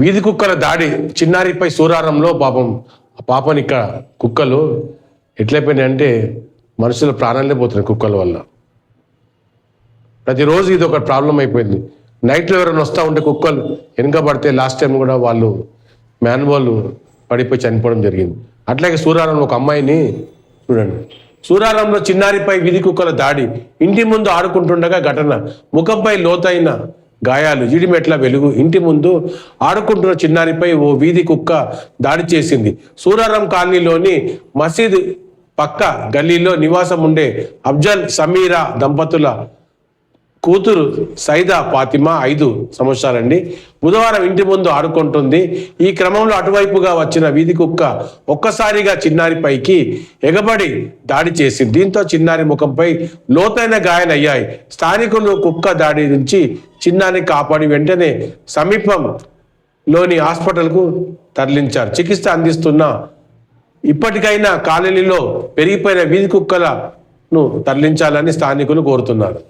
వీధి కుక్కల దాడి చిన్నారిపై సూరారంలో పాపం. ఆ పాపని ఇక్కడ కుక్కలు ఎట్లయిపోయినాయి అంటే మనుషుల ప్రాణాలే పోతున్నాయి కుక్కల వల్ల. ప్రతిరోజు ఇది ఒక ప్రాబ్లం అయిపోయింది. నైట్లో ఎవరైనా వస్తూ ఉంటే కుక్కలు వెనుక పడితే లాస్ట్ టైం కూడా వాళ్ళు మ్యాన్వాల్ పడిపోయి చనిపోవడం జరిగింది. అట్లాగే సూరారంలో ఒక అమ్మాయిని చూడండి. సూరారంలో చిన్నారిపై వీధి కుక్కల దాడి. ఇంటి ముందు ఆడుకుంటుండగా ఘటన. ముఖంపై లోతైన గాయాలు. జీడిమెట్ల వెలుగు ఇంటి ముందు ఆడుకుంటున్న చిన్నారిపై ఓ వీధి కుక్క దాడి చేసింది. సూరారం కాలనీలోని మసీద్ పక్క గల్లీలో నివాసం ఉండే అఫ్జల్ సమీరా దంపతుల కూతురు సైదా ఫాతిమా ఐదు సంవత్సరాలండి. బుధవారం ఇంటి ముందు ఆడుకుంటుంది. ఈ క్రమంలో అటువైపుగా వచ్చిన వీధి కుక్క ఒక్కసారిగా చిన్నారి పైకి ఎగబడి దాడి చేసింది. దీంతో చిన్నారి ముఖంపై లోతైన గాయాలయ్యాయి స్థానికులు కుక్క దాడి నుంచి చిన్నారిని కాపాడి వెంటనే సమీపంలోని హాస్పిటల్కు తరలించారు. చికిత్స అందిస్తున్న ఇప్పటికైనా కాలనీలో పెరిగిపోయిన వీధి కుక్కలను తరలించాలని స్థానికులు కోరుతున్నారు.